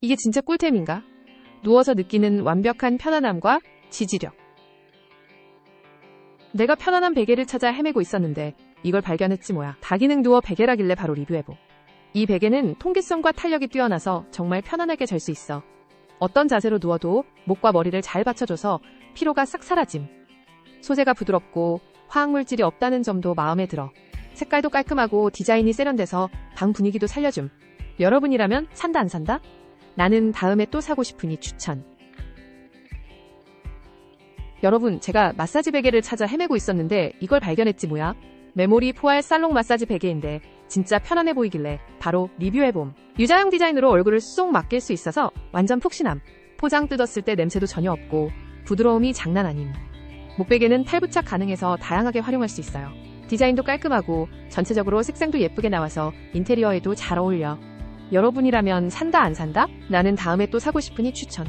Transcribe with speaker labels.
Speaker 1: 이게 진짜 꿀템인가? 누워서 느끼는 완벽한 편안함과 지지력. 내가 편안한 베개를 찾아 헤매고 있었는데 이걸 발견했지 뭐야. 다기능 누워 베개라길래 바로 리뷰해보. 이 베개는 통기성과 탄력이 뛰어나서 정말 편안하게 잘 수 있어. 어떤 자세로 누워도 목과 머리를 잘 받쳐줘서 피로가 싹 사라짐. 소재가 부드럽고 화학물질이 없다는 점도 마음에 들어. 색깔도 깔끔하고 디자인이 세련돼서 방 분위기도 살려줌. 여러분이라면 산다 안 산다? 나는 다음에 또 사고 싶으니 추천. 여러분, 제가 마사지 베개를 찾아 헤매고 있었는데 이걸 발견했지 뭐야? 메모리 포알 살롱 마사지 베개인데 진짜 편안해 보이길래 바로 리뷰해봄. 유자형 디자인으로 얼굴을 쏙 맡길 수 있어서 완전 푹신함. 포장 뜯었을 때 냄새도 전혀 없고 부드러움이 장난 아님. 목베개는 탈부착 가능해서 다양하게 활용할 수 있어요. 디자인도 깔끔하고 전체적으로 색상도 예쁘게 나와서 인테리어에도 잘 어울려. 여러분이라면 산다 안 산다? 나는 다음에 또 사고 싶으니 추천.